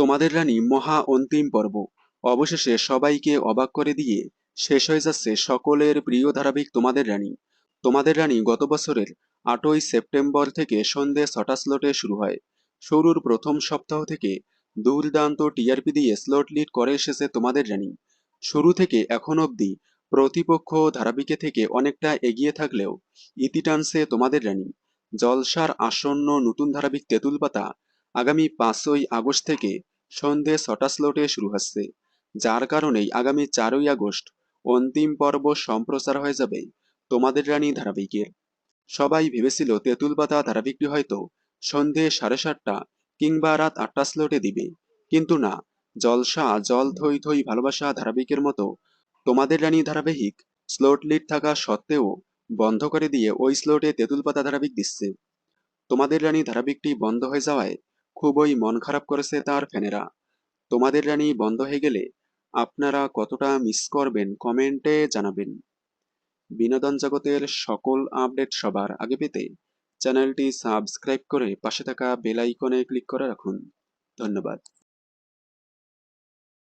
তোমাদের রানী মহা অন্তিম পর্ব। অবশেষে সবাইকে অবাক করে দিয়ে শেষ হয়ে যাচ্ছে সকলের প্রিয় ধারাবাহিক তোমাদের রানী। তোমাদের রানী গত বছরের আটই সেপ্টেম্বর থেকে সন্ধে ছটা স্লটে শুরু হয়। শুরুর প্রথম সপ্তাহ থেকে দুর্দান্ত টিআরপি দিয়ে স্লট লিড করে এসেছে তোমাদের রানী। শুরু থেকে এখন অবধি প্রতিপক্ষ ধারাবাহিকে থেকে অনেকটা এগিয়ে থাকলেও ইতি টানছে তোমাদের রানী। জলসার আসন্ন নতুন ধারাবাহিক তেঁতুল পাতা আগামী পাঁচই আগস্ট থেকে সন্ধে ছটা স্লটে শুরু হচ্ছে, যার কারণেই আগামী চারই আগস্ট অন্তিম পর্ব সম্প্রচার হয়ে যাবে তোমাদের রানী ধারাবাহিকের। সবাই ভেবেছিল তেঁতুল পাতা ধারাবাহিকটি হয়তো সন্ধে সাড়ে সাতটা কিংবা রাত আটটা স্লটে দিবে, কিন্তু না, জলসা, জল থই থই ভালোবাসা ধারাবাহিকের মতো তোমাদের রানী ধারাবাহিক স্লোট লিড থাকা সত্ত্বেও বন্ধ করে দিয়ে ওই স্লোটে তেঁতুল পাতা ধারাবাহিক দিচ্ছে। তোমাদের রানী ধারাবাহিকটি বন্ধ হয়ে যাওয়ায় খুবই মন খারাপ করেছে তার ফ্যানেরা। তোমাদের রানী বন্ধ হয়ে গেলে আপনারা কতটা মিস করবেন কমেন্টে জানাবেন। বিনোদন জগতের সকল আপডেট সবার আগে পেতে চ্যানেলটি সাবস্ক্রাইব করে পাশে থাকা বেল আইকনে ক্লিক করে রাখুন। ধন্যবাদ।